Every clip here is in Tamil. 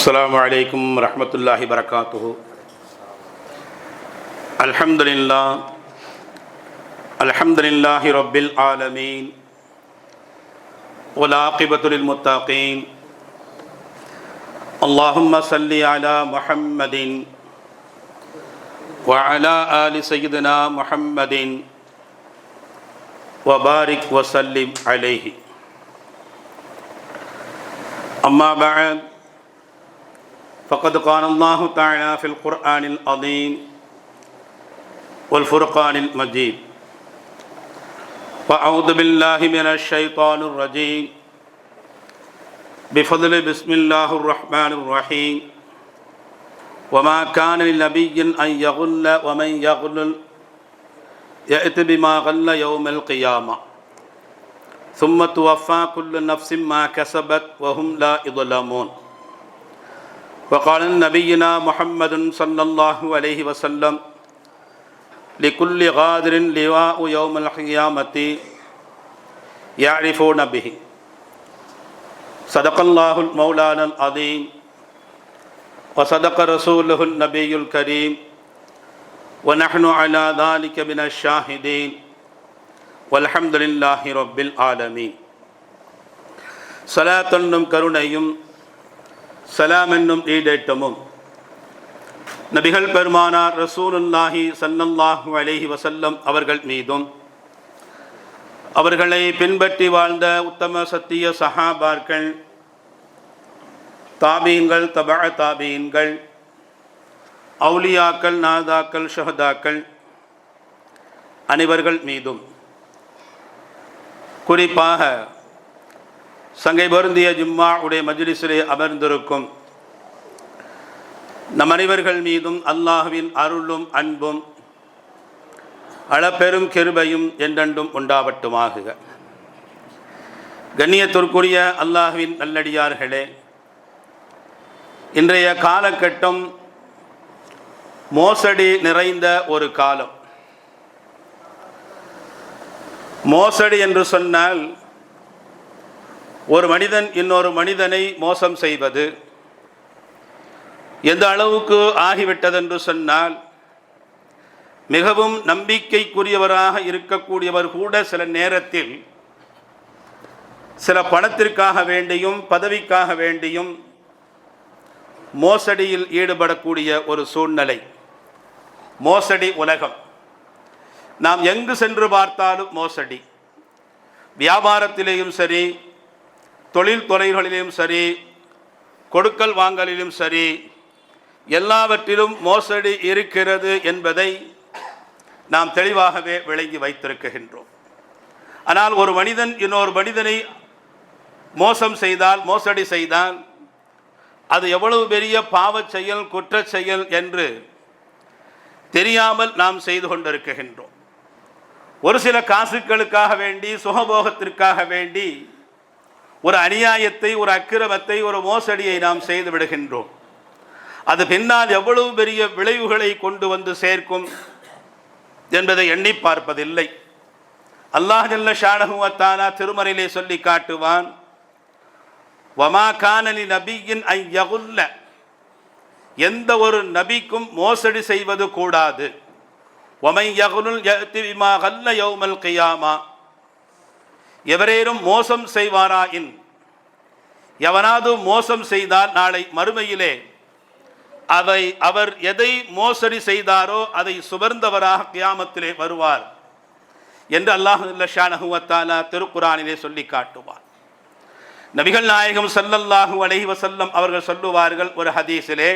السلام عليكم ورحمة الله وبركاته. الحمد لله. الحمد لله رب العالمين. والعاقبة للمتقين. اللهم صل على محمد وعلى آل سيدنا محمد وبارك وسلم عليه. أما بعد فقد قال الله تعالى في القرآن العظيم والفرقان المجيد. وأعوذ بالله من الشيطان الرجيم. بفضل بسم الله الرحمن الرحيم. وما كان لنبي أن يغل ومن يغل يأت بما غل يوم القيامة. ثم توفى كل نفس ما كسبت وهم لا يظلمون. وقال نبينا محمد صلى الله عليه وسلم لكل غادر لواء يوم القيامة يعرفون به صدق الله المولانا العظيم وصدق رسوله النبي الكريم ونحن على ذلك من الشاهدين والحمد لله رب العالمين صلاة என்னும் கருணையும் சலாம் என்னும் ஈடேட்டமும் நபிகள் பெருமானார் ரசூலுல்லாஹி சல்லல்லாஹு அலைஹி வசல்லம் அவர்கள் மீதும் அவர்களை பின்பற்றி வாழ்ந்த உத்தம சத்திய சஹாபார்கள் தாபீன்கள் தபா தாபீன்கள் அவுலியாக்கள் நாதாக்கள் ஷஹதாக்கள் அனைவர்கள் மீதும் குறிப்பாக சங்கை பொருந்திய ஜும்மா உடைய மஜ்லிஸிலே அமர்ந்திருக்கும் நம் அனைவர்கள் மீதும் அல்லாஹுவின் அருளும் அன்பும் அளப்பெரும் கிருபையும் என்றென்றும் உண்டாவட்டுமாகுக. கண்ணியத்திற்குரிய அல்லாஹுவின் நல்லடியார்களே இன்றைய காலகட்டம் மோசடி நிறைந்த ஒரு காலம். மோசடி என்று சொன்னால் ஒரு மனிதன் இன்னொரு மனிதனை மோசம் செய்வது எந்த அளவுக்கு ஆகிவிட்டதென்று சொன்னால் மிகவும் நம்பிக்கைக்குரியவராக இருக்கக்கூடியவர் கூட சில நேரத்தில் சில பணத்திற்காக வேண்டியும் பதவிக்காக வேண்டியும் மோசடியில் ஈடுபடக்கூடிய ஒரு சூழ்நிலை. மோசடி உலகம். நாம் எங்கு சென்று பார்த்தாலும் மோசடி. வியாபாரத்திலேயும் சரி தொழில் துறைகளிலும் சரி கொடுக்கல் வாங்கலிலும் சரி எல்லாவற்றிலும் மோசடி இருக்கிறது என்பதை நாம் தெளிவாகவே விளங்கி வைத்திருக்கின்றோம். ஆனால் ஒரு மனிதன் இன்னொரு மனிதனை மோசம் செய்தால் மோசடி செய்தால் அது எவ்வளவு பெரிய பாவச் செயல் குற்றச் செயல் என்று தெரியாமல் நாம் செய்து கொண்டிருக்கின்றோம். ஒரு சில காசுகளுக்காக வேண்டி சுகபோகத்திற்காக வேண்டி ஒரு அநியாயத்தை ஒரு அக்கிரமத்தை ஒரு மோசடியை நாம் செய்து விடுகின்றோம். அது பின்னால் எவ்வளவு பெரிய விளைவுகளை கொண்டு வந்து சேர்க்கும் என்பதை எண்ணி பார்ப்பதில்லை. அல்லாஹ் ஜல்ல ஷானகுவத்தானா திருமறையிலே சொல்லி காட்டுவான் வமா கானலி நபியின் ஐயகுல்ல எந்த ஒரு நபிக்கும் மோசடி செய்வது கூடாது. ஒமை யகுலுல் யத்திமா கல்ல யௌமல் கியாமா. எவரேனும் மோசம் செய்வாராயின் எவனாவது மோசம் செய்தால் நாளை மறுமையிலே அதை அவர் எதை மோசடி செய்தாரோ அதை சுமர்ந்தவராக கியாமத்திலே வருவார் என்று அல்லாஹு ஷானஹுவத்தாலா திருக்குறானிலே சொல்லி காட்டுவார். நபிகள் நாயகம் சல்லல்லாஹு அலஹி வசல்லம் அவர்கள் சொல்லுவார்கள் ஒரு ஹதீஸிலே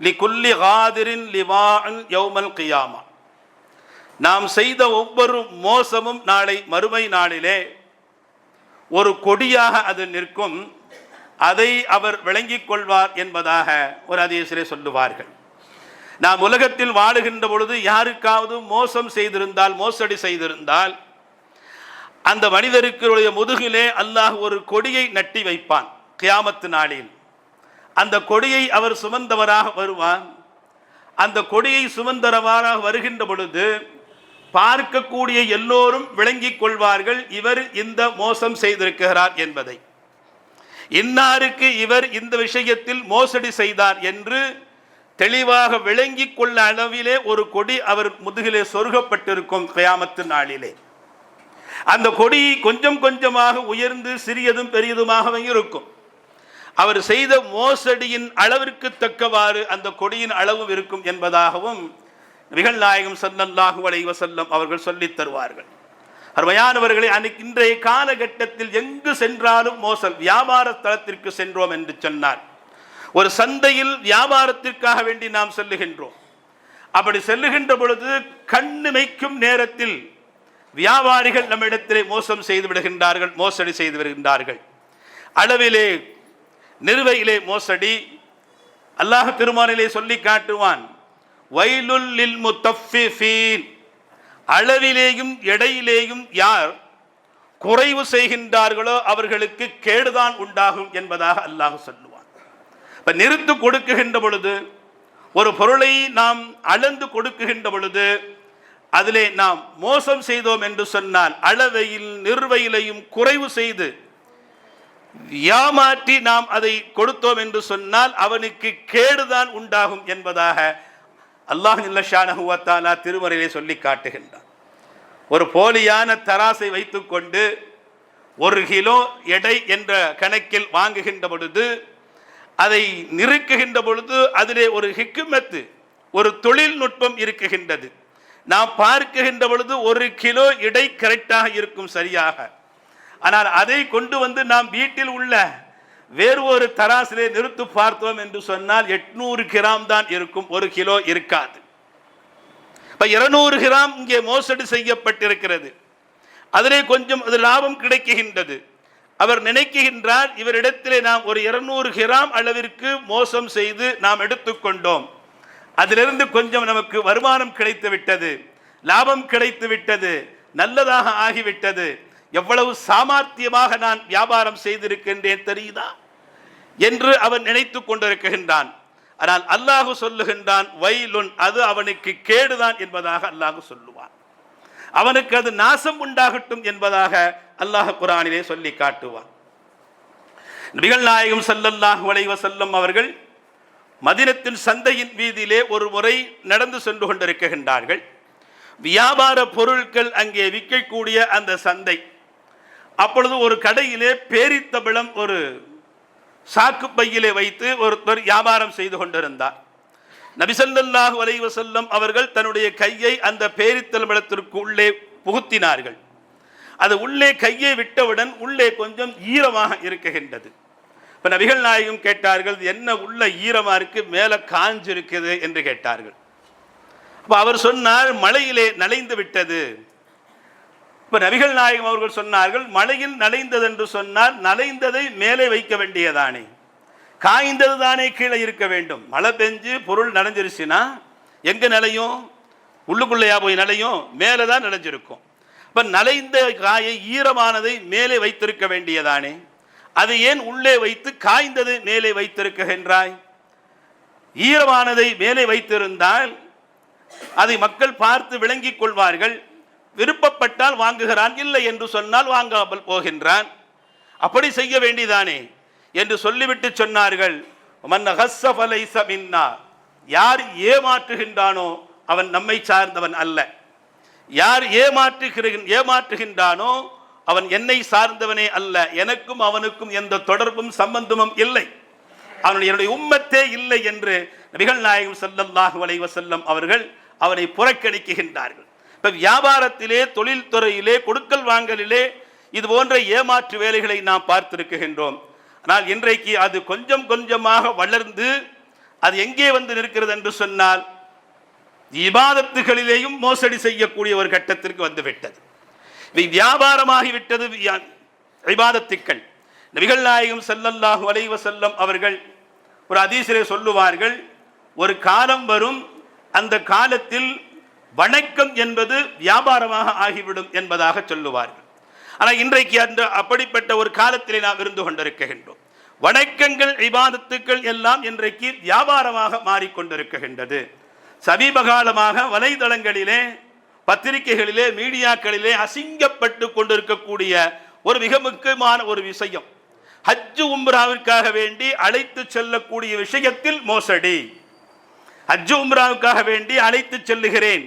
லி குல்லி காதிரின் லிவான் யௌமல் கியாமா. நாம் செய்த ஒவ்வொரு மோசமும் நாளை மறுமை நாளிலே ஒரு கொடியாக அது நிற்கும். அதை அவர் விளங்கிக் கொள்வார் என்பதாக ஒரு அதிசரே சொல்லுவார்கள். நாம் உலகத்தில் வாழுகின்ற பொழுது யாருக்காவது மோசம் செய்திருந்தால் மோசடி செய்திருந்தால் அந்த மனிதருக்குடைய முதுகிலே அல்லாஹ் ஒரு கொடியை நட்டி வைப்பான் கியாமத்து நாளில். அந்த கொடியை அவர் சுமந்தவராக வருவான். அந்த கொடியை சுமந்தரவாராக வருகின்ற பொழுது பார்க்கக்கூடிய எல்லோரும் விளங்கிக் கொள்வார்கள் இவர் இந்த மோசம் செய்திருக்கிறார் என்பதை. இன்னாருக்கு இவர் இந்த விஷயத்தில் மோசடி செய்தார் என்று தெளிவாக விளங்கிக் கொள்ள அளவிலே ஒரு கொடி அவர் முதுகிலே சொருகப்பட்டிருக்கும் கயாமத்து நாளிலே. அந்த கொடி கொஞ்சம் கொஞ்சமாக உயர்ந்து சிறியதும் பெரியதுமாகவே இருக்கும். அவர் செய்த மோசடியின் அளவிற்கு தக்கவாறு அந்த கொடியின் அளவும் இருக்கும் என்பதாகவும் நபிகள் நாயகம் சல்லல்லாஹு வளைவ செல்லம் அவர்கள் சொல்லித் தருவார்கள். அருமையானவர்களை அன்னைக்கு இன்றைய காலகட்டத்தில் எங்கு சென்றாலும் மோசல் வியாபார தளத்திற்கு சென்றோம் என்று சொன்னார். ஒரு சந்தையில் வியாபாரத்திற்காக வேண்டி நாம் செல்லுகின்றோம். அப்படி செல்லுகின்ற பொழுது கண்ணிமைக்கும் நேரத்தில் வியாபாரிகள் நம்மிடத்திலே மோசம் செய்து விடுகின்றார்கள் மோசடி செய்து வருகின்றார்கள் அளவிலே நிறுவையிலே மோசடி அல்லாஹ் திருமானிலே சொல்லி காட்டுவான் வயலுல்லில் முத்தஃபிஃபீன். அளவிலேயும் எடையிலேயும் யார் குறைவு செய்கின்றார்களோ அவர்களுக்கு கேடுதான் உண்டாகும் என்பதாக அல்லாஹ் சொல்லுவான். இப்போ நிறுத்து கொடுக்குகின்ற பொழுது ஒரு பொருளை நாம் அளந்து கொடுக்குகின்ற பொழுது அதிலே நாம் மோசம் செய்தோம் என்று சொன்னால் அளவையில் நிறுவையிலையும் குறைவு செய்து ஏமாற்றி நாம் அதை கொடுத்தோம் என்று சொன்னால் அவனுக்கு கேடுதான் உண்டாகும் என்பதாக அல்லாஹ் நில்லஷானஹுவத்தாலா திருமறையிலே சொல்லி காட்டுகின்றான். ஒரு போலியான தராசை வைத்துக்கொண்டு ஒரு கிலோ எடை என்ற கணக்கில் வாங்குகின்ற பொழுது அதை நிறுக்குகின்ற பொழுது அதிலே ஒரு ஹிக்குமத்து ஒரு தொழில்நுட்பம் இருக்குகின்றது. நாம் பார்க்குகின்ற பொழுது ஒரு கிலோ எடை கரெக்டாக இருக்கும் சரியாக. ஆனால் அதை கொண்டு வந்து நாம் வீட்டில் உள்ள வேறு ஒரு தராசிலே நிறுத்து பார்த்தோம் என்று சொன்னால் எட்நூறு கிராம் தான் இருக்கும் ஒரு கிலோ இருக்காது. இப்போ இருநூறு கிராம் இங்கே மோசடி செய்யப்பட்டிருக்கிறது. அதிலே கொஞ்சம் அது லாபம் கிடைக்குகின்றது. அவர் நினைக்குகின்றார் இவரிடத்திலே நாம் ஒரு இருநூறு கிராம் அளவிற்கு மோசம் செய்து நாம் எடுத்துக்கொண்டோம் அதிலிருந்து கொஞ்சம் நமக்கு வருமானம் கிடைத்து விட்டது லாபம் கிடைத்து விட்டது நல்லதாக ஆகிவிட்டது. எவ்வளவு சாமர்த்தியமாக நான் வியாபாரம் செய்திருக்கின்றேன் தெரியுதா? என்று அவன் நினைத்து கொண்டிருக்கின்றான். ஆனால் அல்லாஹு சொல்லுகின்றான் வயலுன் அது அவனுக்கு கேடுதான் என்பதாக அல்லாஹு சொல்லுவான். அவனுக்கு அது நாசம் உண்டாகட்டும் என்பதாக அல்லாஹ் குரானிலே சொல்லி காட்டுவான். நபிகள் நாயகம் சல்லல்லாஹு வளைவ செல்லும் அவர்கள் மதினத்தின் சந்தையின் வீதியிலே ஒரு முறை நடந்து சென்று கொண்டிருக்கின்றார்கள். வியாபார பொருட்கள் அங்கே விற்கக்கூடிய அந்த சந்தை அப்பொழுது ஒரு கடையிலே பேரித்தமிழம் ஒரு சாக்கு பையிலே வைத்து ஒருத்தர் வியாபாரம் செய்து கொண்டிருந்தார். நபிசல்லாஹு வலைவ வஸல்லம் அவர்கள் தன்னுடைய கையை அந்த பேரித்தமிழத்திற்கு உள்ளே புகுத்தினார்கள். அது உள்ளே கையை விட்டவுடன் உள்ளே கொஞ்சம் ஈரமாக இருக்குகின்றது. இப்போ நபிகள் நாயகம் கேட்டார்கள் "இது என்ன உள்ள ஈரமாக இருக்கு மேலே காஞ்சிருக்குது? என்று கேட்டார்கள். அப்போ அவர் சொன்னார் மழையிலே நனைந்து விட்டது. இப்போ நபிகள் நாயகம் அவர்கள் சொன்னார்கள் மலையில் நனைந்தது என்று சொன்னால் நனைந்ததை மேலே வைக்க வேண்டியதானே? காய்ந்தது தானே கீழே இருக்க வேண்டும். மழை பெஞ்சு பொருள் நனைஞ்சிருச்சுன்னா எங்கே நிலையும் உள்ளுக்குள்ளையா போய் நிலையும் மேலே தான் நினைஞ்சிருக்கும். இப்போ நனைந்த காயை ஈரமானதை மேலே வைத்திருக்க வேண்டியதானே? அது ஏன் உள்ளே வைத்து காய்ந்தது மேலே வைத்திருக்கின்றாய்? ஈரமானதை மேலே வைத்திருந்தால் அதை மக்கள் பார்த்து விளங்கிக் கொள்வார்கள். விருப்பப்பட்டால் வாங்குகிறான் இல்லை என்று சொன்னால் வாங்காமல் போகின்றான். அப்படி செய்ய வேண்டிதானே என்று சொல்லிவிட்டு சொன்னார்கள். யார் ஏமாற்றுகின்றானோ அவன் நம்மை சார்ந்தவன் அல்ல. யார் ஏமாற்றுகிற ஏமாற்றுகின்றானோ அவன் என்னை சார்ந்தவனே அல்ல. எனக்கும் அவனுக்கும் எந்த தொடர்பும் சம்பந்தமும் இல்லை. அவனுடைய என்னுடைய உம்மத்தே இல்லை என்று நபிகள் நாயகம் ஸல்லல்லாஹு அலைஹி அவர்கள் அவனை புறக்கணிக்குகின்றார்கள் இப்போ வியாபாரத்திலே தொழில்துறையிலே கொடுக்கல் வாங்கலிலே இது போன்ற ஏமாற்று வேலைகளை நாம் பார்த்திருக்கின்றோம். ஆனால் இன்றைக்கு அது கொஞ்சம் கொஞ்சமாக வளர்ந்து அது எங்கே வந்து நிற்கிறது என்று சொன்னால் இபாதத்துகளிலேயும் மோசடி செய்யக்கூடிய ஒரு கட்டத்திற்கு வந்துவிட்டது இவை வியாபாரமாகிவிட்டது இபாதத்துக்கள். நபிகள் நாயகம் செல்லல்லாஹு வலைவ செல்லம் அவர்கள் ஒரு அதீசரை சொல்லுவார்கள் ஒரு காலம் வரும் அந்த காலத்தில் வணக்கம் என்பது வியாபாரமாக ஆகிவிடும் என்பதாக சொல்லுவார்கள். ஆனால் இன்றைக்கு அந்த அப்படிப்பட்ட ஒரு காலத்திலே நாம் இருந்து கொண்டிருக்கின்றோம். வணக்கங்கள் விவாதத்துக்கள் எல்லாம் இன்றைக்கு வியாபாரமாக மாறிக்கொண்டிருக்கின்றது. சமீப காலமாக வலைதளங்களிலே பத்திரிகைகளிலே மீடியாக்களிலே அசிங்கப்பட்டு கொண்டிருக்கக்கூடிய ஒரு மிக முக்கியமான ஒரு விஷயம். ஹஜ்ஜு உம்ராவிற்காக வேண்டி அழைத்து செல்லக்கூடிய விஷயத்தில் மோசடி. ஹஜ்ஜு உம்ராவுக்காக வேண்டி அழைத்து செல்லுகிறேன்.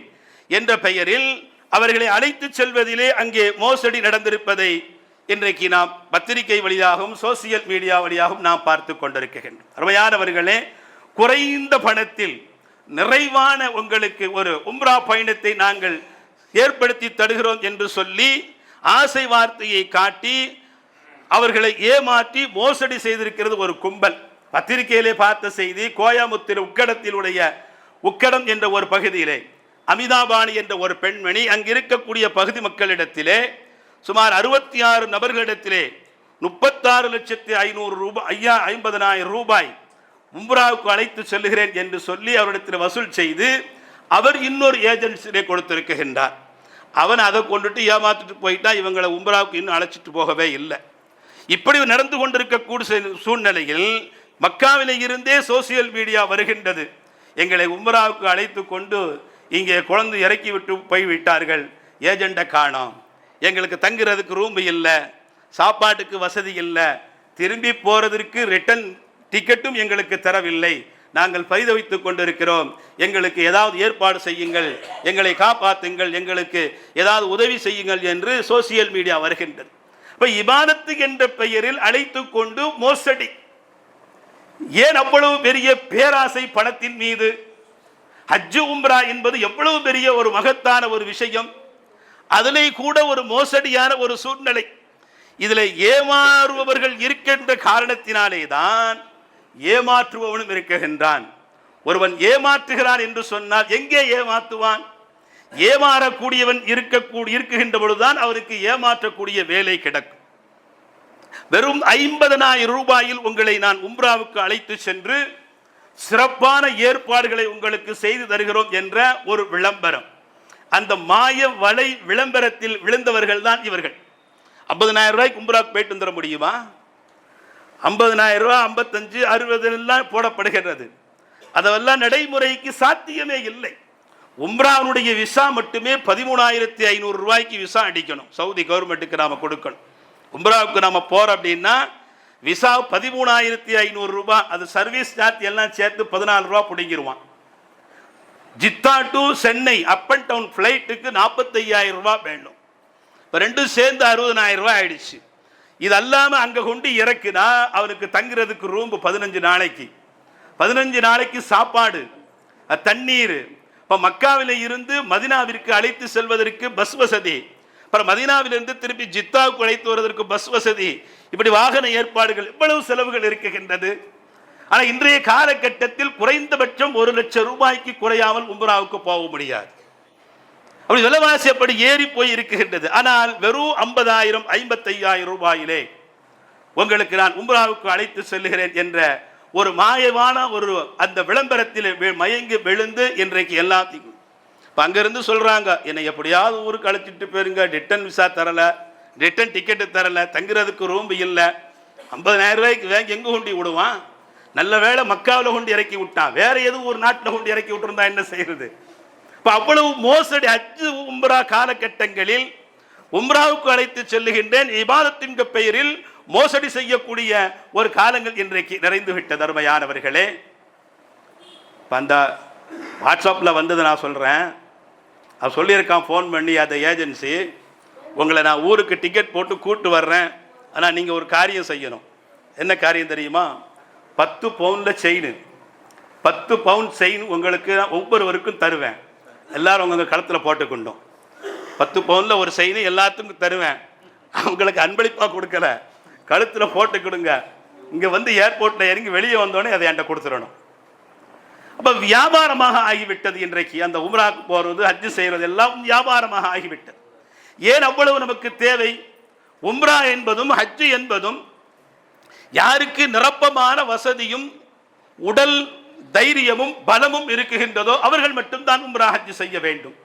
என்ற பெயரில் அவர்களை அழைத்து செல்வதிலே அங்கே மோசடி நடந்திருப்பதை இன்றைக்கு நாம் பத்திரிகை வழியாகவும் சோசியல் மீடியா வழியாகவும் நாம் பார்த்து கொண்டிருக்கின்றோம். அருமையானவர்களே குறைந்த பணத்தில் நிறைவான உங்களுக்கு ஒரு உம்ரா பயணத்தை நாங்கள் ஏற்படுத்தி தருகிறோம் என்று சொல்லி ஆசை வார்த்தையை காட்டி அவர்களை ஏமாற்றி மோசடி செய்திருக்கிறது ஒரு கும்பல். பத்திரிகையிலே பார்த்த செய்தி கோயம்புத்தூர் உக்கடத்திலுடைய உக்கடம் என்ற ஒரு பகுதியிலே. அமிதாபாணி என்ற ஒரு பெண்மணி அங்கு இருக்கக்கூடிய பகுதி மக்களிடத்திலே சுமார் அறுபத்தி ஆறு நபர்களிடத்திலே முப்பத்தாறு லட்சத்தி ஐநூறு ரூபாய் ஐயா ஐம்பதனாயிரம் ரூபாய் உம்ராவுக்கு அழைத்து செல்லுகிறேன் என்று சொல்லி அவரிடத்தில் வசூல் செய்து அவர் இன்னொரு ஏஜென்சியிலே கொடுத்திருக்கின்றார். அவன் அதை கொண்டுட்டு ஏமாத்திட்டு போயிட்டா இவங்களை உம்ராவுக்கு இன்னும் அழைச்சிட்டு போகவே இல்லை. இப்படி நடந்து கொண்டிருக்கக்கூடிய சூழ்நிலையில் மக்காவிலே இருந்தே சோசியல் மீடியா வருகின்றது. எங்களை உம்ராவுக்கு அழைத்து கொண்டு இங்கே குழந்தை இறக்கி விட்டு போய்விட்டார்கள் ஏஜெண்டை காணோம். எங்களுக்கு தங்குறதுக்கு ரூம் இல்லை. சாப்பாட்டுக்கு வசதி இல்லை. திரும்பி போகிறதற்கு ரிட்டன் டிக்கெட்டும் எங்களுக்கு தரவில்லை. நாங்கள் பரிதவித்து கொண்டிருக்கிறோம். எங்களுக்கு ஏதாவது ஏற்பாடு செய்யுங்கள். எங்களை காப்பாற்றுங்கள் எங்களுக்கு ஏதாவது உதவி செய்யுங்கள் என்று சோசியல் மீடியா வருகின்றது. இப்போ இபாதத்து என்ற பெயரில் அழைத்து கொண்டு மோசடி. ஏன் அவ்வளவு பெரிய பேராசை பணத்தின் மீது? ஹஜ்ஜு உம்ரா என்பது எவ்வளவு பெரிய ஒரு மகத்தான ஒரு விஷயம். அதிலே கூட ஒரு மோசடியான ஒரு சூழ்நிலை. இதில் ஏமாறுபவர்கள் இருக்கின்ற காரணத்தினாலே தான் ஏமாற்றுபவனும் இருக்கின்றான். ஒருவன் ஏமாற்றுகிறான் என்று சொன்னால் எங்கே ஏமாற்றுவான் ஏமாறக்கூடியவன் இருக்கக்கூடிய இருக்குகின்ற பொழுதுதான் அவருக்கு ஏமாற்றக்கூடிய வேலை கிடக்கும். வெறும் ஐம்பதனாயிரம் ரூபாயில் உங்களை நான் உம்ராவுக்கு அழைத்து சென்று சிறப்பான ஏற்பாடுகளை உங்களுக்கு செய்து தருகிறோம் என்ற ஒரு விளம்பரம். அந்த மாய வலை விளம்பரத்தில் விழுந்தவர்கள் தான் இவர்கள். ஐம்பதனாயிரம் ரூபாய்க்கு உம்ராவுக்கு போயிட்டு வந்துட முடியுமா? ஐம்பதனாயிரம் ரூபாய் ஐம்பத்தஞ்சு அறுபது எல்லாம் போடப்படுகிறது. அதெல்லாம் நடைமுறைக்கு சாத்தியமே இல்லை. உம்ராவுடைய விசா மட்டுமே பதிமூணாயிரத்தி ஐநூறு ரூபாய்க்கு விசா அடிக்கணும். சவுதி கவர்மெண்ட்டுக்கு நாம கொடுக்கணும். உம்ராவுக்கு நாம போறோம் அப்படின்னா விசா பதிமூணாயிரத்தி ஐநூறு ரூபாய் அது சர்வீஸ் சார்ஜ் எல்லாம் சேர்த்து பதினாலு ரூபாய் பிடிங்கிருவான். Jeddah to Chennai up and down ஃப்ளைட்டுக்கு நாற்பத்தையாயிரம் ரூபாய் வேணும். இப்போ ரெண்டும் சேர்ந்து அறுபதனாயிரம் ரூபாய் ஆயிடுச்சு. இது அல்லாமல் அங்கே கொண்டு இறக்குனா அவனுக்கு தங்குறதுக்கு ரூம் பதினஞ்சு நாளைக்கு. பதினஞ்சு நாளைக்கு சாப்பாடு தண்ணீர். இப்போ மக்காவில் இருந்து மதினாவிற்கு அழைத்து செல்வதற்கு பஸ் வசதி. அப்புறம் மதீனாவிலிருந்து திருப்பி ஜித்தாவுக்கு அழைத்து வருவதற்கு பஸ் வசதி இப்படி வாகன ஏற்பாடுகள் இவ்வளவு செலவுகள் இருக்குகின்றது ஆனால் இன்றைய காலகட்டத்தில் குறைந்தபட்சம் ஒரு லட்சம் ரூபாய்க்கு குறையாமல் உம்ராவுக்கு போக முடியாது. அப்படி விலைவாசி அப்படி ஏறி போய் இருக்குகின்றது ஆனால் வெறும் ஐம்பதாயிரம் ஐம்பத்தையாயிரம் ரூபாயிலே உங்களுக்கு நான் உம்ராவுக்கு அழைத்து செல்லுகிறேன் என்ற ஒரு மாயமான ஒரு அந்த விளம்பரத்தில் மயங்கி விழுந்து இன்றைக்கு எல்லாத்தையும் இப்போ அங்கேருந்து சொல்கிறாங்க என்னை எப்படியாவது ஊருக்கு அழைச்சிட்டு போயிருங்க. ரிட்டன் விசா தரலை. ரிட்டன் டிக்கெட்டு தரலை. தங்குறதுக்கு ரூம் இல்லை. ஐம்பதாயிரம் ரூபாய்க்கு வேங்க எங்கே கொண்டு விடுவான்? நல்ல வேளை மக்காவில் கொண்டு இறக்கி விட்டான். வேற எதுவும் ஒரு நாட்டில் கொண்டு இறக்கி விட்டுருந்தா என்ன செய்யறது? இப்போ அவ்வளவு மோசடி அஜு உம்ரா காலகட்டங்களில் உம்ராவுக்கு அழைத்து செல்லுகின்றேன். இபாதத்தின் பெயரில் மோசடி செய்யக்கூடிய ஒரு காலங்கள் இன்றைக்கு நிறைந்து விட்டது அந்த வாட்ஸ்அப்பில் வந்தது நான் சொல்கிறேன் அவன் சொல்லியிருக்கான் ஃபோன் பண்ணி அந்த ஏஜென்சி உங்களை நான் ஊருக்கு டிக்கெட் போட்டு கூட்டு வர்றேன். ஆனால் நீங்கள் ஒரு காரியம் செய்யணும். என்ன காரியம் தெரியுமா? பத்து பவுனில் செயின் பத்து பவுன் செயின் உங்களுக்கு நான் ஒவ்வொருவருக்கும் தருவேன். எல்லாரும் உங்கள் கழுத்தில் போட்டுக்கொண்டோம். பத்து பவுனில் ஒரு செயின் எல்லாத்துக்கும் தருவேன். அவங்களுக்கு அன்பளிப்பாக கொடுக்கல. கழுத்தில் போட்டு கொடுங்க. இங்கே வந்து ஏர்போர்ட்டில் இறங்கி வெளியே வந்தோடனே அதை என்கிட்ட கொடுத்துடணும். அப்போ வியாபாரமாக ஆகிவிட்டது இன்றைக்கு. அந்த உம்ராக்கு போகிறது ஹஜ்ஜு செய்கிறது எல்லாம் வியாபாரமாக ஆகிவிட்டது. ஏன் அவ்வளவு நமக்கு தேவை? உம்ரா என்பதும் ஹஜ்ஜு என்பதும் யாருக்கு நிரப்பமான வசதியும் உடல் தைரியமும் பலமும் இருக்குகின்றதோ அவர்கள் மட்டும்தான் உம்ரா ஹஜ் செய்ய வேண்டும்.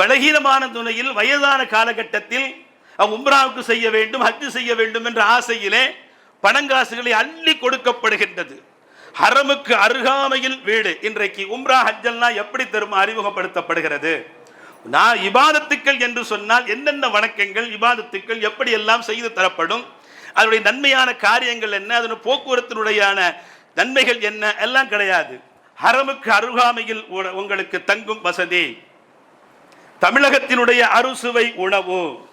பலகீனமான துணையில் வயதான காலகட்டத்தில் உம்ராவுக்கு செய்ய வேண்டும் ஹஜ் செய்ய வேண்டும் என்ற ஆசையிலே பணங்காசுகளை அள்ளி கொடுக்கப்படுகின்றது. ஹரமுக்கு அருகாமையில் வீடு. இன்றைக்கு உம்ரா ஹஜ்ஜெல்லாம் எப்படி தரும் அறிமுகப்படுத்தப்படுகிறது. நான் இபாதத்துக்கள் என்று சொன்னால் என்னென்ன வணக்கங்கள் இபாதத்துக்கள் எப்படி எல்லாம் செய்து தரப்படும் அதனுடைய நன்மையான காரியங்கள் என்ன அதனுடைய போக்குவரத்தினுடையான நன்மைகள் என்ன எல்லாம் கிடையாது. ஹரமுக்கு அருகாமையில் உ- உங்களுக்கு தங்கும் வசதி. தமிழகத்தினுடைய அறுசுவை உணவு.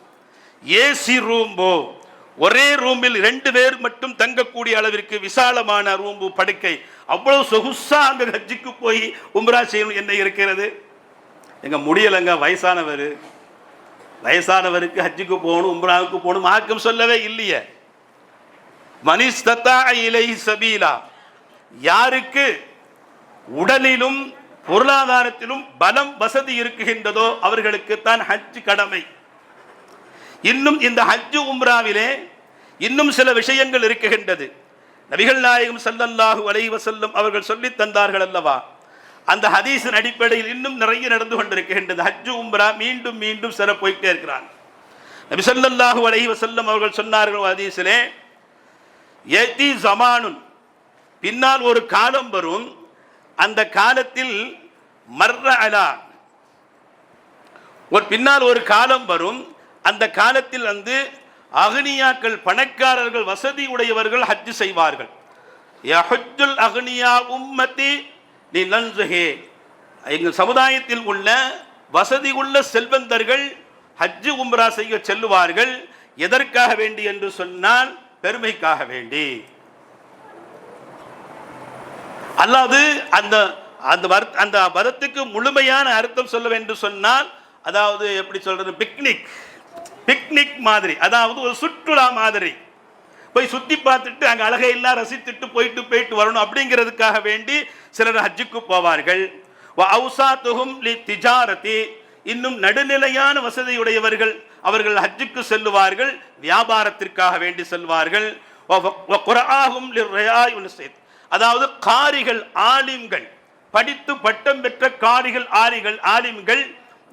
ஏசி ரூம்போ. ஒரே ரூமில் ரெண்டு பேர் மட்டும் தங்கக்கூடிய அளவிற்கு விசாலமான ரூம்பு படுக்கை. அவ்வளவு சொகுசா அங்க ஹஜ்ஜுக்கு போய் உம்ரா செய்யணும் என்ன இருக்கிறது? எங்க முடியலைங்க வயசானவர். வயசானவருக்கு ஹஜ்ஜுக்கு போகணும் உம்ராவுக்கு போகணும் ஆக்கம் சொல்லவே இல்லையே. மனிஸ்தத்தா இலை சபீலா. யாருக்கு உடலிலும் பொருளாதாரத்திலும் பலம் வசதி இருக்குகின்றதோ அவர்களுக்கு தான் ஹஜ் கடமை. இன்னும் இந்த ஹஜ்ஜு உம்ராவிலே இன்னும் சில விஷயங்கள் இருக்குகின்றது நபிகள் நாயகம் சல்லல்லாஹு அலைஹி வஸல்லம் அவர்கள் சொல்லி தந்தார்கள் அல்லவா? அந்த ஹதீஸின் அடிப்படையில் இன்னும் நிறைய நடந்து கொண்டிருக்கின்றது. ஹஜ்ஜு உம்ரா மீண்டும் மீண்டும் சில போய்கிட்டே இருக்கிறான். நபி ஸல்லல்லாஹு அலைஹி வஸல்லம் அவர்கள் சொன்னார்கள் ஹதீஸிலே எதி ஜமானுன். பின்னால் ஒரு காலம் வரும். அந்த காலத்தில் மர்ர அலா ஒரு பின்னால் ஒரு காலம் வரும். அந்த காலத்தில் வந்து அகனியாக்கள் பணக்காரர்கள் வசதி உடையவர்கள் ஹஜ்ஜு செய்வார்கள். யஹஜ்ஜுல் அகனியா உம்மத்தி நீ நன்றுகே எங்கள் சமுதாயத்தில் உள்ள வசதி உள்ள செல்வந்தர்கள் ஹஜ்ஜு உம்ரா செய்ய செல்லுவார்கள். எதற்காக வேண்டி என்று சொன்னால் பெருமைக்காக வேண்டி. அல்லாது அந்த அந்த வர்- அந்த பதத்துக்கு முழுமையான அர்த்தம் சொல்ல வேண்டும் சொன்னால் அதாவது எப்படி சொல்றது பிக்னிக் பிக்னிக் மாதிரி. அதாவது ஒரு சுற்றுலா மாதிரி. போய் சுற்றி பார்த்துட்டு அங்கே அழகை எல்லாம் ரசித்துட்டு போயிட்டு போயிட்டு வரணும் அப்படிங்கிறதுக்காக வேண்டி சிலர் ஹஜ்ஜுக்கு போவார்கள். அவுசாத்துகும் லி திஜாரதி. இன்னும் நடுநிலையான வசதியுடையவர்கள் அவர்கள் ஹஜ்ஜுக்கு செல்லுவார்கள். வியாபாரத்திற்காக வேண்டி செல்வார்கள். வ அதாவது காரிகள் ஆலிம்கள். படித்து பட்டம் பெற்ற காரிகள் ஆரிகள் ஆலிம்கள்.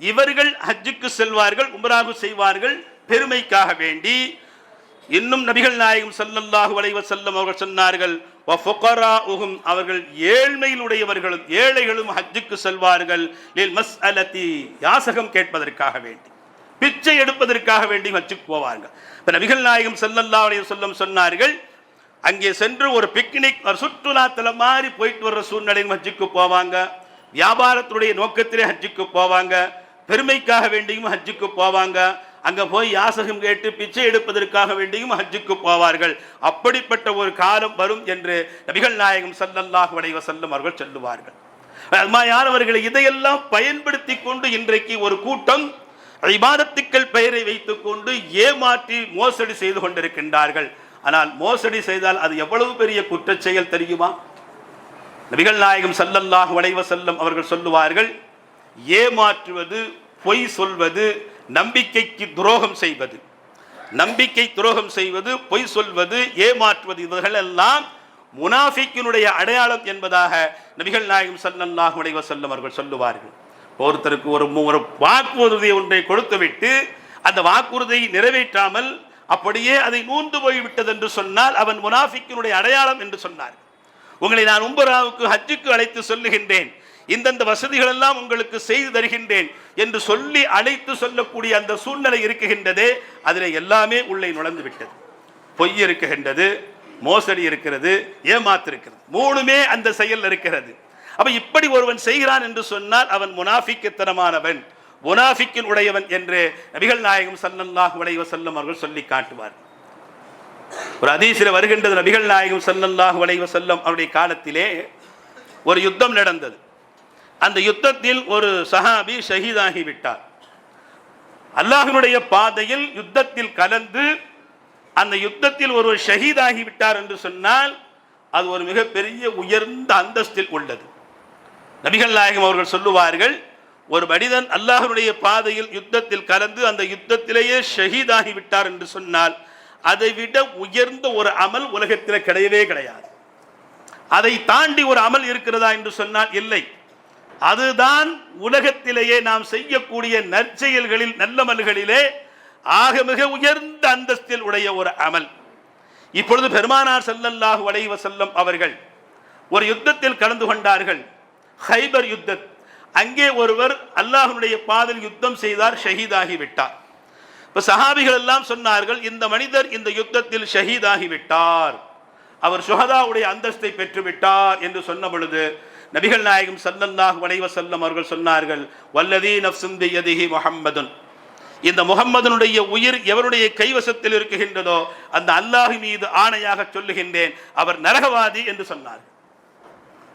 இவர்கள் ஹஜ்ஜுக்கு செல்வார்கள் உமராகு செய்வார்கள் பெருமைக்காக வேண்டி. இன்னும் நபிகள் நாயகம் செல்லல்லாஹு அலைஹி செல்லும் அவர்கள் சொன்னார்கள் "வ ஃபுகராஉஹும்" அவர்கள் ஏழ்மையிலுடையவர்களும் ஏழைகளும் ஹஜ்ஜுக்கு செல்வார்கள். மஸ் மஸ்அலதி யாசகம் கேட்பதற்காக வேண்டி பிச்சை எடுப்பதற்காக வேண்டி ஹஜ்ஜுக்கு போவார்கள். இப்போ நபிகள் நாயகம் ஸல்லல்லாஹு அலைஹி வஸல்லம் சொன்னார்கள் அங்கே சென்று ஒரு பிக்னிக் ஒரு சுற்றுலா தலம் மாதிரி போயிட்டு வர்ற சூழ்நிலையும் ஹஜ்ஜுக்கு போவாங்க. வியாபாரத்துடைய நோக்கத்திலே ஹஜ்ஜுக்கு போவாங்க. பெருமைக்காக வேண்டியும் ஹஜ்ஜுக்கு போவாங்க. அங்கே போய் யாசகம் கேட்டு பிச்சை எடுப்பதற்காக வேண்டியும் ஹஜ்ஜுக்கு போவார்கள். அப்படிப்பட்ட ஒரு காலம் வரும் என்று நபிகள் நாயகம் ஸல்லல்லாஹு அலைஹி செல்லும் அவர்கள் சொல்லுவார்கள். அம்மாயானவர்களை இதையெல்லாம் பயன்படுத்தி கொண்டு இன்றைக்கு ஒரு கூட்டம் இபாதத்துக்கள் பெயரை வைத்துக் கொண்டு ஏமாற்றி மோசடி செய்து கொண்டிருக்கின்றார்கள். ஆனால் மோசடி செய்தால் அது எவ்வளவு பெரிய குற்றச்செயல் தெரியுமா? நபிகள் நாயகம் ஸல்லல்லாஹு வளைவ செல்லும் அவர்கள் சொல்லுவார்கள் ஏமாற்றுவது பொய் சொல்வது நம்பிக்கைக்கு துரோகம் செய்வது. நம்பிக்கை துரோகம் செய்வது பொய் சொல்வது ஏமாற்றுவது இவர்கள் எல்லாம் முனாஃபிக்கினுடைய அடையாளம் என்பதாக நபிகள் நாயகம் ஸல்லல்லாஹு உடைய செல்லும் அவர்கள் சொல்லுவார்கள். ஒருத்தருக்கு ஒரு ஒரு வாக்குறுதி ஒன்றை கொடுத்துவிட்டு அந்த வாக்குறுதியை நிறைவேற்றாமல் அப்படியே அதை நூந்து போய்விட்டது என்று சொன்னால் அவன் முனாஃபிக்கினுடைய அடையாளம் என்று சொன்னார் உங்களை நான் உம்பராவுக்கு ஹஜ்ஜுக்கு அழைத்து சொல்லுகின்றேன். இந்தந்த வசதிகள் எல்லாம் உங்களுக்கு செய்து தருகின்றேன் என்று சொல்லி அழைத்து சொல்லக்கூடிய அந்த சூழ்நிலை இருக்குகின்றதே. அதில் எல்லாமே உள்ளே நுழைந்து விட்டது பொய் இருக்குகின்றது மோசடி இருக்கிறது ஏமாத்திருக்கிறது. மூணுமே அந்த செயல் இருக்கிறது. அப்ப இப்படி ஒருவன் செய்கிறான் என்று சொன்னால் அவன் முனாஃபிக்குத்தனமானவன். முனாஃபிக்கின் உடையவன் என்று நபிகள் நாயகம் சல்லல்லாஹு உடைய செல்லும் அவர்கள் சொல்லி காட்டுவார். ஒரு அதீசில் வருகின்றது நபிகள் நாயகம் சல்லல்லாஹு உடைய செல்லும் அவருடைய காலத்திலே ஒரு யுத்தம் நடந்தது. அந்த யுத்தத்தில் ஒரு சஹாபி ஷஹீதாகி விட்டார் பாதையில் யுத்தத்தில் கலந்து அந்த யுத்தத்தில் ஒருவர் ஷஹீதாகி விட்டார் என்று சொன்னால் அது ஒரு மிகப்பெரிய உயர்ந்த அந்தஸ்தில் உள்ளது. நபிகள் நாயகம் அவர்கள் சொல்லுவார்கள் ஒரு மனிதன் அல்லாஹனுடைய பாதையில் யுத்தத்தில் கலந்து அந்த யுத்தத்திலேயே ஷஹீதாகி விட்டார் என்று சொன்னால் அதை விட உயர்ந்த ஒரு அமல் உலகத்தில் கிடையவே கிடையாது. அதை தாண்டி ஒரு அமல் இருக்கிறதா என்று சொன்னால் இல்லை. அதுதான் உலகத்திலேயே நாம் செய்யக்கூடிய நற்செயல்களில் நல்லமல்களிலே ஆக மிக உயர்ந்த அந்தஸ்தில் உடைய ஒரு அமல். இப்பொழுது பெருமானார் ஸல்லல்லாஹு வளைவ செல்லம் அவர்கள் ஒரு யுத்தத்தில் கலந்து கொண்டார்கள். ஹைபர் யுத்தத். அங்கே ஒருவர் அல்லாஹனுடைய பாதையில் யுத்தம் செய்தார் ஷஹீதாகி விட்டார். இப்ப சஹாபிகள் எல்லாம் சொன்னார்கள் இந்த மனிதர் இந்த யுத்தத்தில் ஷஹீதாகி விட்டார். அவர் சுகதாவுடைய அந்தஸ்தை பெற்றுவிட்டார் என்று சொன்ன பொழுது நபிகள் நாயகம் சல்லல்லாஹ் வளைவ செல்லம் அவர்கள் சொன்னார்கள் வல்லதீ நஃப்ஸும் பியதிஹி முகம்மதுன் இந்த முகம்மதனுடைய உயிர் எவருடைய கைவசத்தில் இருக்குகின்றதோ அந்த அல்லாஹ் மீது ஆணையாக சொல்லுகின்றேன். அவர் நரகவாதி என்று சொன்னார்கள்.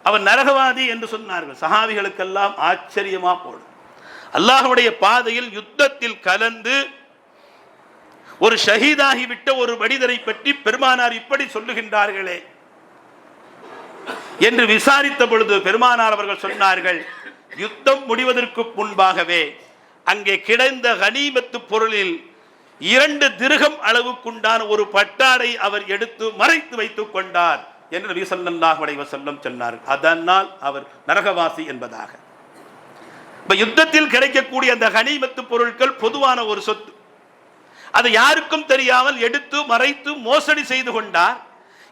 அவர் நரகவாதி என்று சொன்னார்கள். சஹாபிகளுக்கெல்லாம் ஆச்சரியமா போடும். அல்லாஹுடைய பாதையில் யுத்தத்தில் கலந்து ஒரு ஷஹீதாகிவிட்ட ஒரு மனிதரை பற்றி பெருமானார் இப்படி சொல்லுகின்றார்களே. என்று விசாரித்த பொழுது பெருமானார் அவர்கள் சொன்னார்கள் யுத்தம் முடிவதற்கு முன்பாகவே அங்கே கிடந்த கனிமத்து பொருளில் இரண்டு திருகம் அளவுக்குண்டான ஒரு பட்டாடை அவர் எடுத்து மறைத்து வைத்துக் கொண்டார் என்று நபி சொல்லாஹ் உடைய சொல்லம் சொன்னார் அதனால் அவர் நரகவாசி என்பதாக. இப்ப யுத்தத்தில் கிடைக்கக்கூடிய அந்த கனிமத்து பொருட்கள் பொதுவான ஒரு சொத்து. அதை யாருக்கும் தெரியாமல் எடுத்து மறைத்து மோசடி செய்து கொண்டார்.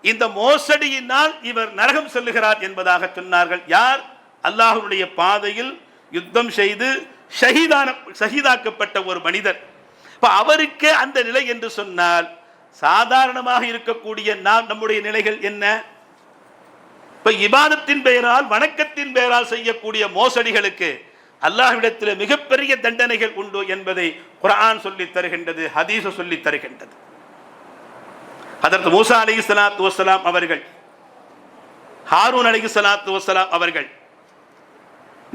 இந்த மோசடியினால் இவர் நரகம் செல்லுகிறார் என்பதாக சொன்னார்கள். யார்? அல்லாஹனுடைய பாதையில் யுத்தம் செய்து ஷஹீதான ஷஹீதாக்கப்பட்ட ஒரு மனிதர். இப்ப அவருக்கு அந்த நிலை என்று சொன்னால் சாதாரணமாக இருக்கக்கூடிய நாம் நம்முடைய நிலைகள் என்ன? இப்ப இபாதத்தின் பெயரால் வணக்கத்தின் பெயரால் செய்யக்கூடிய மோசடிகளுக்கு அல்லாஹ்விடத்தில் மிகப்பெரிய தண்டனைகள் உண்டு என்பதை குரான் சொல்லித் தருகின்றது ஹதீச சொல்லித் தருகின்றது. அதற்கு மூசா அலி சலாத்து வசலாம் அவர்கள் ஹாரூன் அலி சலாத்து வசலாம் அவர்கள்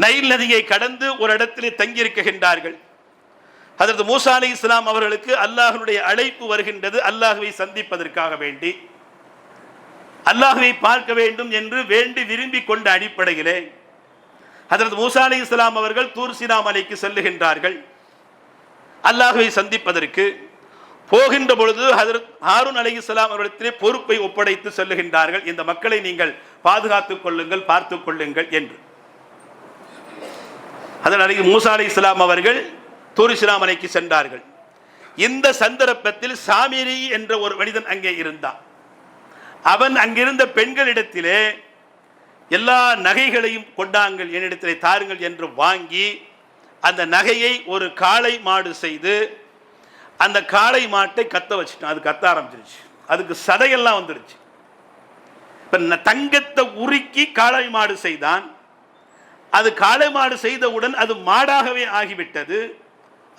நைல் நதியை கடந்து ஒரு இடத்திலே தங்கியிருக்கின்றார்கள். அதற்கு மூசா அலி இஸ்லாம் அவர்களுக்கு அல்லாஹனுடைய அழைப்பு வருகின்றது. அல்லாஹுவை சந்திப்பதற்காக வேண்டி. அல்லாஹுவை பார்க்க வேண்டும் என்று வேண்டி விரும்பி கொண்ட அடிப்படையிலே அதற்கு மூசா அலி இஸ்லாம் அவர்கள் தூர் சீனாமலைக்கு செல்லுகின்றார்கள். அல்லாஹுவை சந்திப்பதற்கு போகின்ற பொழுது ஹதரத் ஹாரூன் அலி இஸ்லாம் அவர்களிடத்திலே பொறுப்பை ஒப்படைத்து செல்லுகின்றார்கள். இந்த மக்களை நீங்கள் பாதுகாத்துக் கொள்ளுங்கள் பார்த்துக் கொள்ளுங்கள் என்று. அதன் அருகே மூசா அலி இஸ்லாம் அவர்கள் தூரிசிலாமலைக்கு சென்றார்கள். இந்த சந்தர்ப்பத்தில் சாமிரி என்ற ஒரு மனிதன் அங்கே இருந்தான். அவன் அங்கிருந்த பெண்களிடத்திலே எல்லா நகைகளையும் கொண்டாங்கள் என்னிடத்திலே தாருங்கள் என்று வாங்கி அந்த நகையை ஒரு காளை மாடு செய்து அந்த காளை மாட்டை கத்த வச்சுட்டான். அது கத்த ஆரம்பிச்சிருச்சு. அதுக்கு சதையெல்லாம் வந்துடுச்சு இப்போ தங்கத்தை உருக்கி காளை மாடு செய்தான். அது காளை மாடு செய்தவுடன் அது மாடாகவே ஆகிவிட்டது.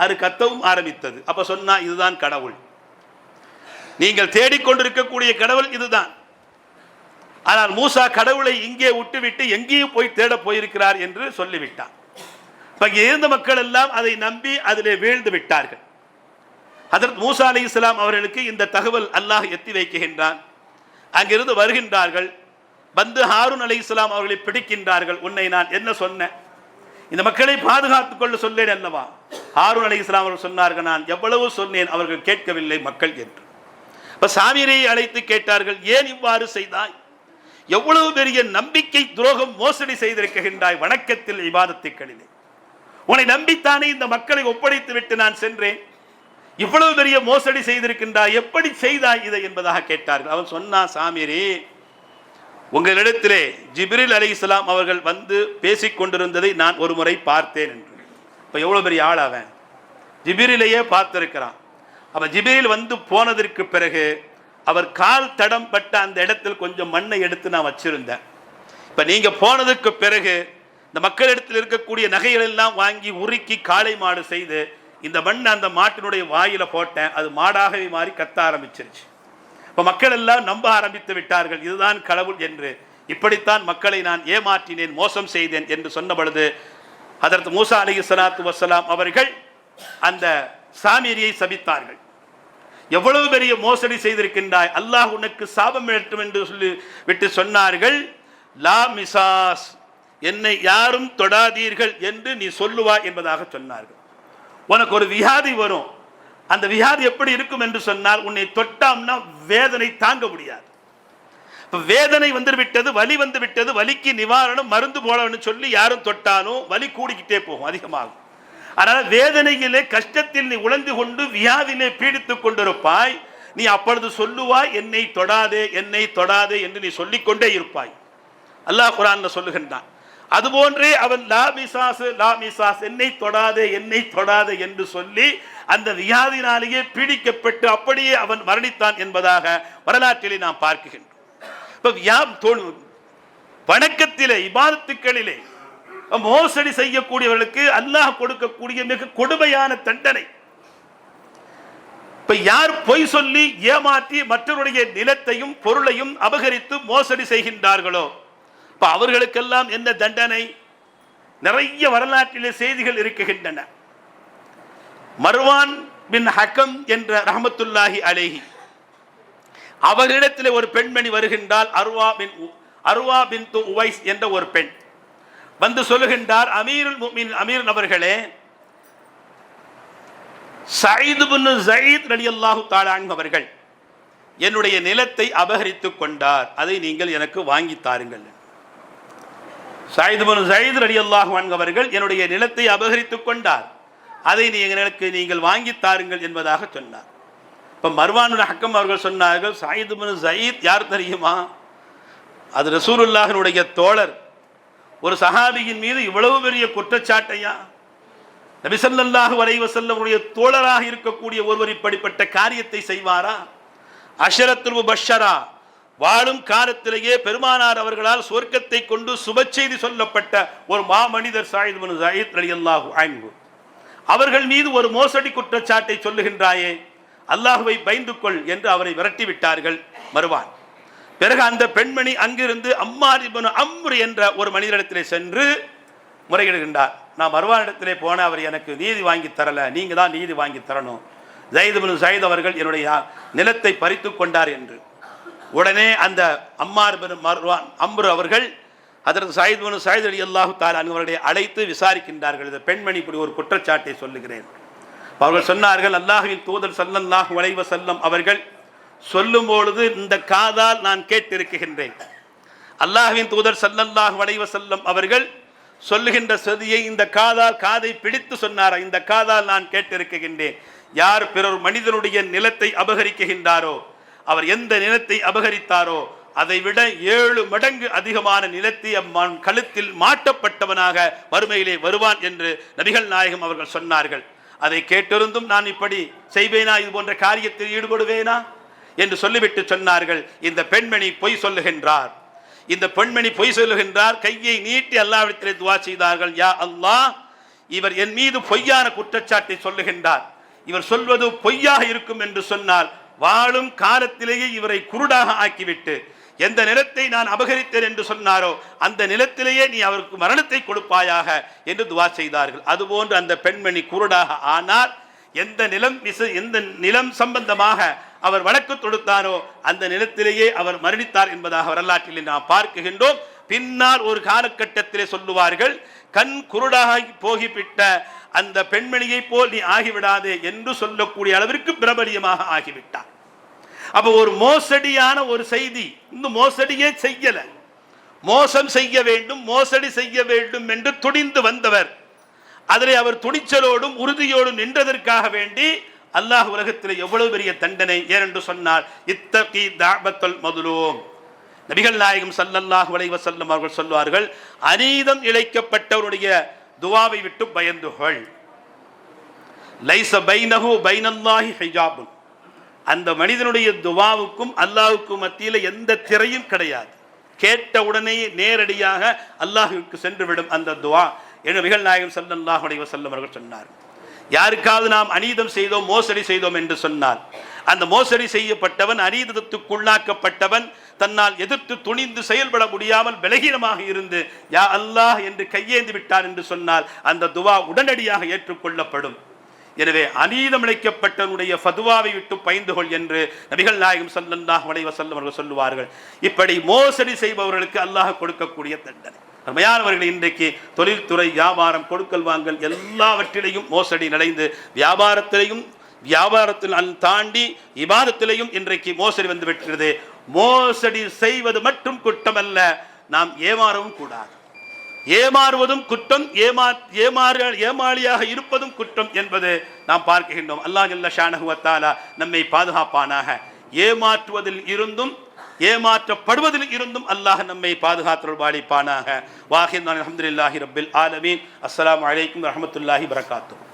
அது கத்தவும் ஆரம்பித்தது. அப்போ சொன்னா இதுதான் கடவுள். நீங்கள் தேடிக்கொண்டிருக்கக்கூடிய கடவுள் இதுதான். ஆனால் மூசா கடவுளை இங்கே விட்டுவிட்டு எங்கேயும் போய் தேட போயிருக்கிறார் என்று சொல்லிவிட்டான். இப்போ இருந்த மக்கள் எல்லாம் அதை நம்பி அதிலே வீழ்ந்து விட்டார்கள். அதற்கு மூசா அலி இஸ்லாம் அவர்களுக்கு இந்த தகவல் அல்லாஹ் எத்தி வைக்கின்றான். அங்கிருந்து வருகின்றார்கள். வந்து ஹாரூன் அலி இஸ்லாம் அவர்களை பிடிக்கின்றார்கள். உன்னை நான் என்ன சொன்னேன் இந்த மக்களை பாதுகாத்துக் கொள்ள சொல்லேன் அல்லவா? ஹாரூன் அலி இஸ்லாம் அவர்கள் சொன்னார்கள் நான் எவ்வளவு சொன்னேன்? அவர்கள் கேட்கவில்லை மக்கள் என்று. இப்ப சாமியை அழைத்து கேட்டார்கள் ஏன் இவ்வாறு செய்தாய்? எவ்வளவு பெரிய நம்பிக்கை துரோகம் மோசடி செய்திருக்கின்றாய்? வணக்கத்தில் இபாதத்துக்களிலே உன்னை நம்பித்தானே இந்த மக்களை ஒப்படைத்து விட்டு நான் சென்றேன். இவ்வளவு பெரிய மோசடி செய்திருக்கின்றாய் எப்படி செய்தாய் இதை என்பதாக கேட்டார்கள். அவன் சொன்னான் சாமிரே உங்களிடத்திலே ஜிப்ரில் அலைஹிஸ்ஸலாம் அவர்கள் வந்து பேசிக் கொண்டிருந்ததை நான் ஒரு முறை பார்த்தேன் என்று. இப்போ எவ்வளோ பெரிய ஆள் அவன். ஜிபிரிலேயே பார்த்துருக்கிறான். அவன் ஜிபிரில் வந்து போனதற்கு பிறகு அவர் கால் தடம் பட்ட அந்த இடத்தில் கொஞ்சம் மண்ணை எடுத்து நான் வச்சிருந்தேன். இப்போ நீங்கள் போனதுக்கு பிறகு இந்த மக்களிடத்தில் இருக்கக்கூடிய நகைகள் எல்லாம் வாங்கி உருக்கி காளை மாடு செய்து இந்த மண் அந்த மாட்டினுடைய வாயில போட்டேன். அது மாடாகவே மாறி கத்த ஆரம்பிச்சிருச்சு. இப்போ மக்கள் எல்லாம் நம்ப ஆரம்பித்து விட்டார்கள் இதுதான் கடவுள் என்று. இப்படித்தான் மக்களை நான் ஏமாற்றினேன் மோசம் செய்தேன் என்று சொன்ன பொழுது அதற்கு மூசா அலி சலாத்து வசலாம் அவர்கள் அந்த சாமியரியை சபித்தார்கள். எவ்வளவு பெரிய மோசடி செய்திருக்கின்றாய்? அல்லாஹ் உனக்கு சாபம் ஏற்றும் என்று சொல்லி விட்டு சொன்னார்கள். லா மிசாஸ் என்னை யாரும் தொடாதீர்கள் என்று நீ சொல்லுவாய் என்பதாக சொன்னார்கள். உனக்கு ஒரு வியாதி வரும். அந்த வியாதி எப்படி இருக்கும் என்று சொன்னால் உன்னை தொட்டாம்னா வேதனை தாங்க முடியாது. இப்போ வேதனை வந்து விட்டது வலி வந்து விட்டது வலிக்கு நிவாரணம் மருந்து போலன்னு சொல்லி யாரும் தொட்டாலும் வலி கூடிக்கிட்டே போகும் அதிகமாகும். அதனால் வேதனையிலே கஷ்டத்தில் நீ உழந்து கொண்டு வியாதியிலே பீடித்து கொண்டிருப்பாய். நீ அப்பொழுது சொல்லுவாய் என்னை தொடாதே என்னை தொடாதே என்று நீ சொல்லிக்கொண்டே இருப்பாய். அல்லாஹ் குரான் சொல்லுகின்றான். அதுபோன்று அவன் லா மிசாசு லா மிசாஸ் என்னை தொடாதே என்னை தொடாதே என்று சொல்லி அந்த வியாதினாலேயே பீடிக்கப்பட்டு அப்படியே அவன் மரணித்தான் என்பதாக வரலாற்றிலே நாம் பார்க்கின்றோம். இப்போ வியா- தோணும் வணக்கத்திலே இபாதத்துக்களிலே மோசடி செய்யக்கூடியவர்களுக்கு அல்லாஹ் கொடுக்கக்கூடிய மிக கொடுமையான தண்டனை. இப்ப யார் பொய் சொல்லி ஏமாற்றி மற்றவருடைய நிலத்தையும் பொருளையும் அபகரித்து மோசடி செய்கின்றார்களோ? அப்போ அவர்களுக்கெல்லாம் என்ன தண்டனை? நிறைய வரலாற்றிலே செய்திகள் இருக்குகின்றன மர்வான் பின் ஹக்கம் என்ற ரஹமத்துல்லாஹி அலேஹி. அவரிடத்தில் ஒரு பெண்மணி வருகின்றால் அருவா பின் உ- அருவா பின் து உவைஸ் என்ற ஒரு பெண். வந்து சொல்லுகின்றார் அமீருல் முமின் அமீர் அவர்களே சயீது பின் ஜயீத் ரலியல்லாஹு அல்லாஹு தாலாங் அவர்கள் என்னுடைய நிலத்தை அபகரித்துக் கொண்டார். அதை நீங்கள் எனக்கு வாங்கி தாருங்கள். சயீது பின் ஜயீத் ரலியல்லாஹு அல்லாஹ் அவர்கள் என்னுடைய நிலத்தை அபகரித்துக் கொண்டார். அதை எங்களுக்கு நீங்கள் வாங்கி தாருங்கள் என்பதாக சொன்னார். இப்போ மர்வானு ஹக்கம் அவர்கள் சொன்னார்கள் சயீது பின் யார் தெரியுமா? அது ரசூலுல்லாஹினுடைய தோழர். ஒரு சஹாபியின் மீது இவ்வளவு பெரிய குற்றச்சாட்டையா? நபிசல்லாஹு வரைவசல்லவருடைய தோழராக இருக்கக்கூடிய ஒருவர் இப்படிப்பட்ட காரியத்தை செய்வாரா? அஷரத்துல் பஷரா வாழும் காலத்திலேயே பெருமானார் அவர்களால் சொர்க்கத்தை கொண்டு சுப செய்தி சொல்லப்பட்ட ஒரு மாமனிதர் சாயித் மனு சாயித் அலி அல்லாஹு அன்ஹு. அவர்கள் மீது ஒரு மோசடி குற்றச்சாட்டை சொல்லுகின்றாயே அல்லாஹுவை பயந்து கொள் என்று அவரை விரட்டி விட்டார்கள் மறுவான். பிறகு அந்த பெண்மணி அங்கிருந்து அம்மார் இப்னு அம்ரு என்ற ஒரு மனிதரிடத்திலே சென்று முறையிடுகின்றார். நான் மறுவானிடத்திலே போன அவர் எனக்கு நீதி வாங்கி தரல நீங்கள் தான் நீதி வாங்கி தரணும். ஜெயித் பனு சயீத் அவர்கள் என்னுடைய நிலத்தை பறித்து கொண்டார் என்று. உடனே அந்த அம்மார் பெரும் மர்வான் அம்ரு அவர்கள் அதற்கு சாயித் பனு சாயித் அலி அல்லாஹு தாலா அவர்களை அழைத்து விசாரிக்கின்றார்கள். இந்த பெண்மணி இப்படி ஒரு குற்றச்சாட்டை சொல்லுகிறேன். அவர்கள் சொன்னார்கள் அல்லாஹுவின் தூதர் சல்லல்லாஹ் வளைவ செல்லம் அவர்கள் சொல்லும் பொழுது இந்த காதால் நான் கேட்டிருக்கின்றேன். அல்லாஹுவின் தூதர் சல்லல்லாஹ் வளைவ செல்லம் அவர்கள் சொல்லுகின்ற சதியை இந்த காதால் காதை பிடித்து சொன்னாரா? இந்த காதால் நான் கேட்டிருக்கின்றேன். யார் பிறர் மனிதனுடைய நிலத்தை அபகரிக்கின்றாரோ அவர் எந்த நிலத்தை அபகரித்தாரோ அதை விட ஏழு மடங்கு அதிகமான நிலத்தை அம்மான் கழுத்தில் மாட்டப்பட்டவனாக வறுமையிலே வருவான் என்று நபிகள் நாயகம் அவர்கள் சொன்னார்கள். அதை கேட்டிருந்தும் நான் இப்படி செய்வேனா? இது போன்ற காரியத்தில் ஈடுபடுவேனா? என்று சொல்லிவிட்டு சொன்னார்கள். இந்த பெண்மணி பொய் சொல்லுகின்றார். இந்த பெண்மணி பொய் சொல்லுகின்றார். கையை நீட்டி அல்லாவிடத்திலே துவா செய்தார்கள். யா அல்லாஹ் இவர் என் மீது பொய்யான குற்றச்சாட்டை சொல்லுகின்றார். இவர் சொல்வது பொய்யாக இருக்கும் என்று சொன்னால் வாழும் காலத்திலேயே இவரை குருடாக ஆக்கிவிட்டு எந்த நிலத்தை நான் அபகரித்தேன் என்று சொன்னாரோ அந்த நிலத்திலேயே நீ அவருக்கு மரணத்தை கொடுப்பாயாக என்று துவா செய்தார்கள். அதுபோன்று அந்த பெண்மணி குருடாக ஆனார். எந்த நிலம் விச எந்த நிலம் சம்பந்தமாக அவர் வழக்கு தொடுத்தாரோ அந்த நிலத்திலேயே அவர் மரணித்தார் என்பதாக வரலாற்றில் நாம் பார்க்குகின்றோம் பின்னால் ஒரு காலகட்டத்திலே சொல்லுவார்கள் கண் குருடாகி போகிவிட்ட அந்த பெண்மணியை போல் நீ ஆகிவிடாதே என்று சொல்லக்கூடிய அளவிற்கு பிரபலியமாக ஆகிவிட்டார் அப்ப ஒரு மோசடியான ஒரு செய்தி இந்த மோசடியே செய்யல. மோசம் செய்ய வேண்டும் மோசடி செய்ய வேண்டும் என்று துணிந்து வந்தவர். அதில் அவர் துணிச்சலோடும் உறுதியோடும் நின்றதற்காக வேண்டி அல்லாஹ் உலகத்தில் எவ்வளவு பெரிய தண்டனை ஏனென்று சொன்னார் இத்தகி தாபத்தல் மதுலோம். நபிகள் நாயகம் சல்லல்லாஹ் அலைஹி செல்லும் அவர்கள் சொல்வார்கள் அநீதம் இழைக்கப்பட்டவருடைய துவாவை விட்டு பயந்துகள். லைச பைனஹு பைனல்லாஹி ஹிஜாபுன். அந்த மனிதனுடைய துவாவுக்கும் அல்லாஹுக்கும் மத்தியில் எந்த திரையும் கிடையாது. கேட்ட உடனேயே நேரடியாக அல்லாஹ்விற்கு சென்றுவிடும் அந்த துவா. என்று நபிகள் நாயகம் ஸல்லல்லாஹு அலைஹி அவர்கள் சொன்னார் யாருக்காவது நாம் அநீதம் செய்தோம் மோசடி செய்தோம் என்று சொன்னால் அந்த மோசடி செய்யப்பட்டவன் அநீதத்துக்குள்ளாக்கப்பட்டவன் தன்னால் எதிர்த்து துணிந்து செயல்பட முடியாமல் பலகீனமாக இருந்து யா அல்லாஹ் என்று கையேந்து விட்டார் என்று சொன்னால் அந்த துவா உடனடியாக ஏற்றுக்கொள்ளப்படும். எனவே அநீதம் இழைக்கப்பட்டவனுடைய ஃபதுவாவை விட்டு பயந்து கொள் என்று நபிகள் நாயகம் ஸல்லல்லாஹு அலைஹி செல்லும் அவர்கள் சொல்லுவார்கள். இப்படி மோசடி செய்பவர்களுக்கு அல்லாஹ் கொடுக்கக்கூடிய தண்டனை. அருமையானவர்கள் இன்றைக்கு தொழில்துறை வியாபாரம் கொடுக்கல் வாங்கல் எல்லாவற்றிலையும் மோசடி நடைந்து வியாபாரத்திலையும் வியாபாரத்தில் தாண்டி இபாதத்திலையும் இன்றைக்கு மோசடி வந்து விட்டது மோசடி செய்வது மட்டும் குற்றமல்ல நாம் ஏமாறவும் கூடாது. ஏமாறுவதும் குற்றம் ஏமா ஏமாறு ஏமாளியாக இருப்பதும் குற்றம் என்பது நாம் பார்க்கின்றோம். அல்லாஹ் ஜல்ல ஷானகுவத்தாலா நம்மை பாதுகாப்பானாக. ஏமாற்றுவதில் இருந்தும் ஏமாற்றப்படுவதில் இருந்தும் அல்லாஹ் நம்மை பாதுகாத்தல் வாழிப்பானாக வாஹிந்தான் அஹமதுல்லாஹி ரபில் ஆலமீன். அஸ்லாம் வலைக்கம் வரஹ்மத்துல்லாஹி வரகாத்துஹு